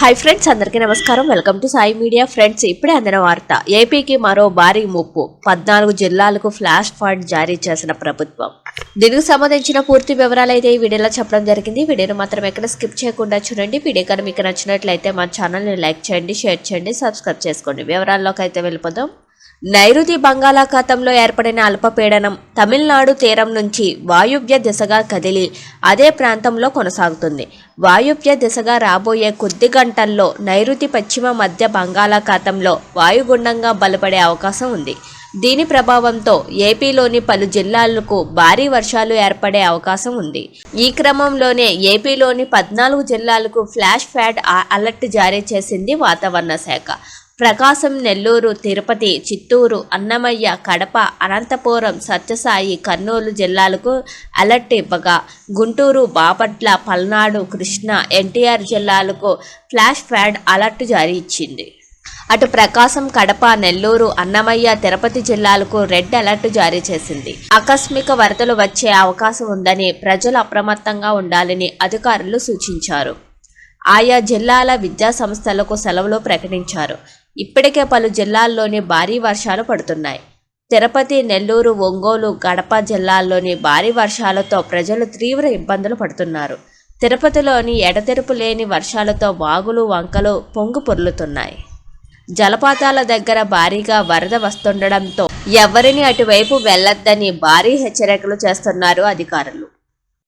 Hi friends అందరికీ నమస్కారం. Welcome to Sai media friends ఇప్పుడే అందిన వార్త ఏపీకి మరో భారీ ముప్పు. పద్నాలుగు జిల్లాలకు ఫ్లాష్ ఫండ్ జారీ చేసిన ప్రభుత్వం. దీనికి సంబంధించిన పూర్తి వివరాలు అయితే ఈ వీడియోలో చెప్పడం జరిగింది. వీడియోను మాత్రం ఎక్కడ స్కిప్ చేయకుండా చూడండి. వీడియో కానీ మీకు నచ్చినట్లయితే మా ఛానల్ని లైక్ చేయండి షేర్ చేయండి సబ్స్క్రైబ్ చేసుకోండి. వివరాల్లోకి అయితే వెళ్ళిపోదాం. నైరుతి బంగాళాఖాతంలో ఏర్పడిన అల్పపీడనం తమిళనాడు తీరం నుంచి వాయువ్య దిశగా కదిలి అదే ప్రాంతంలో కొనసాగుతుంది. వాయువ్య దిశగా రాబోయే కొద్ది గంటల్లో నైరుతి పశ్చిమ మధ్య బంగాళాఖాతంలో వాయుగుండంగా బలపడే అవకాశం ఉంది. దీని ప్రభావంతో ఏపీలోని పలు జిల్లాలకు భారీ వర్షాలు ఏర్పడే అవకాశం ఉంది. ఈ క్రమంలోనే ఏపీలోని పద్నాలుగు జిల్లాలకు ఫ్లాష్ ఫ్యాడ్ అలర్ట్ జారీ చేసింది వాతావరణ శాఖ. ప్రకాశం నెల్లూరు తిరుపతి చిత్తూరు అన్నమయ్య కడప అనంతపురం సత్యసాయి కర్నూలు జిల్లాలకు అలర్ట్ ఇవ్వగా గుంటూరు బాపట్ల పల్నాడు కృష్ణా ఎన్టీఆర్ జిల్లాలకు ఫ్లాష్ ఫ్యాడ్ అలర్ట్ జారీ ఇచ్చింది. అటు ప్రకాశం కడప నెల్లూరు అన్నమయ్య తిరుపతి జిల్లాలకు రెడ్ అలర్ట్ జారీ చేసింది. ఆకస్మిక వరదలు వచ్చే అవకాశం ఉందని ప్రజలు అప్రమత్తంగా ఉండాలని అధికారులు సూచించారు. ఆయా జిల్లాల విద్యా సంస్థలకు సెలవులు ప్రకటించారు. ఇప్పటికే పలు జిల్లాల్లోని భారీ వర్షాలు పడుతున్నాయి. తిరుపతి నెల్లూరు ఒంగోలు గడప జిల్లాల్లోని భారీ వర్షాలతో ప్రజలు తీవ్ర ఇబ్బందులు పడుతున్నారు. తిరుపతిలోని ఎడతెరుపు లేని వర్షాలతో వాగులు వంకలు పొంగు పొర్లుతున్నాయి. జలపాతాల దగ్గర భారీగా వరద వస్తుండడంతో ఎవరిని అటువైపు వెళ్ళొద్దని భారీ హెచ్చరికలు చేస్తున్నారు అధికారులు.